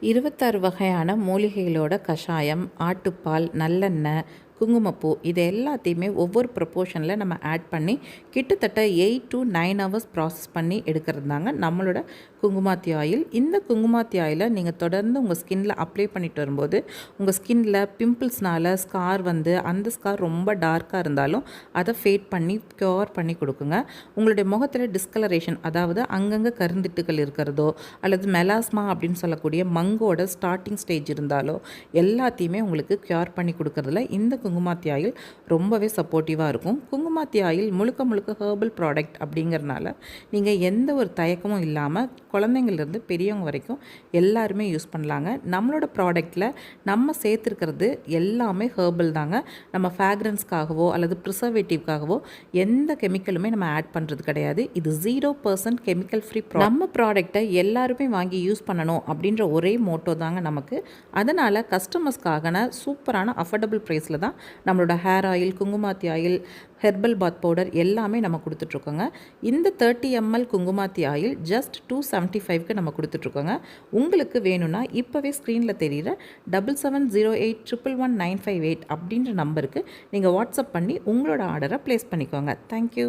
இருபத்தாறு வகையான மூலிகைகளோட கஷாயம் ஆட்டுப்பால் நல்லெண்ணெய் குங்குமப்பூ இது எல்லாத்தையுமே ஒவ்வொரு ப்ரொப்போர்ஷனில் நம்ம ஆட் பண்ணி கிட்டத்தட்ட eight to nine hours process பண்ணி எடுக்கிறது தாங்க நம்மளோட குங்குமாத்தி ஆயில் இந்த குங்குமாத்தி ஆயிலை நீங்கள் தொடர்ந்து உங்கள் ஸ்கின்ல அப்ளை பண்ணிட்டு வரும்போது உங்கள் ஸ்கின்ல பிம்பிள்ஸ்னால ஸ்கார் வந்து அந்த ஸ்கார் ரொம்ப டார்க்காக இருந்தாலும் அதை ஃபேட் பண்ணி க்யூர் பண்ணி கொடுக்குங்க. உங்களுடைய முகத்தில் டிஸ்கலரேஷன் அதாவது அங்கங்கே கருந்திட்டுகள் இருக்கிறதோ அல்லது மெலாஸ்மா அப்படின்னு சொல்லக்கூடிய மங்கோட ஸ்டார்டிங் ஸ்டேஜ் இருந்தாலோ எல்லாத்தையுமே உங்களுக்கு க்யூர் பண்ணி கொடுக்கறதுல இந்த குங்குமாத்தி ஆயில் ரொம்பவே சப்போர்ட்டிவாக இருக்கும். குங்குமாத்தி ஆயில் முழுக்க முழுக்க ஹேர்பல் ப்ராடக்ட் அப்படிங்கிறனால நீங்கள் எந்த ஒரு தயக்கமும் இல்லாமல் குழந்தைங்கள்லேருந்து பெரியவங்க வரைக்கும் எல்லாருமே யூஸ் பண்ணலாங்க. நம்மளோட ப்ராடக்ட்டில் நம்ம சேர்த்துருக்கிறது எல்லாமே ஹேர்பல் தாங்க. நம்ம ஃபேக்ரன்ஸ்க்காகவோ அல்லது ப்ரிசர்வேட்டிவ்காகவோ எந்த கெமிக்கலுமே நம்ம ஆட் பண்ணுறது கிடையாது. இது ஜீரோ பர்சன்ட் கெமிக்கல் ஃப்ரீ நம்ம ப்ராடக்ட்டை எல்லாருமே வாங்கி யூஸ் பண்ணணும் அப்படின்ற ஒரே மோட்டோ தாங்க நமக்கு. அதனால் கஸ்டமர்ஸ்க்காகன சூப்பரான அஃபோர்டபுள் ப்ரைஸில் தான் நம்மளோட hair oil Kumkumadi oil herbal bath powder எல்லாமே நம்ம கொடுத்துட்ருக்கோங்க. இந்த thirty ML Kumkumadi oil just two seventy ஃபைவ்க்கு நம்ம கொடுத்துட்ருக்கோங்க. உங்களுக்கு வேணும்னா இப்போவே ஸ்க்ரீனில் தெரிகிற double seven zero eight triple one nine five eight அப்படின்ற நம்பருக்கு நீங்கள் வாட்ஸ்அப் பண்ணி உங்களோட ஆர்டரை ப்ளேஸ் பண்ணிக்கோங்க. தேங்க்யூ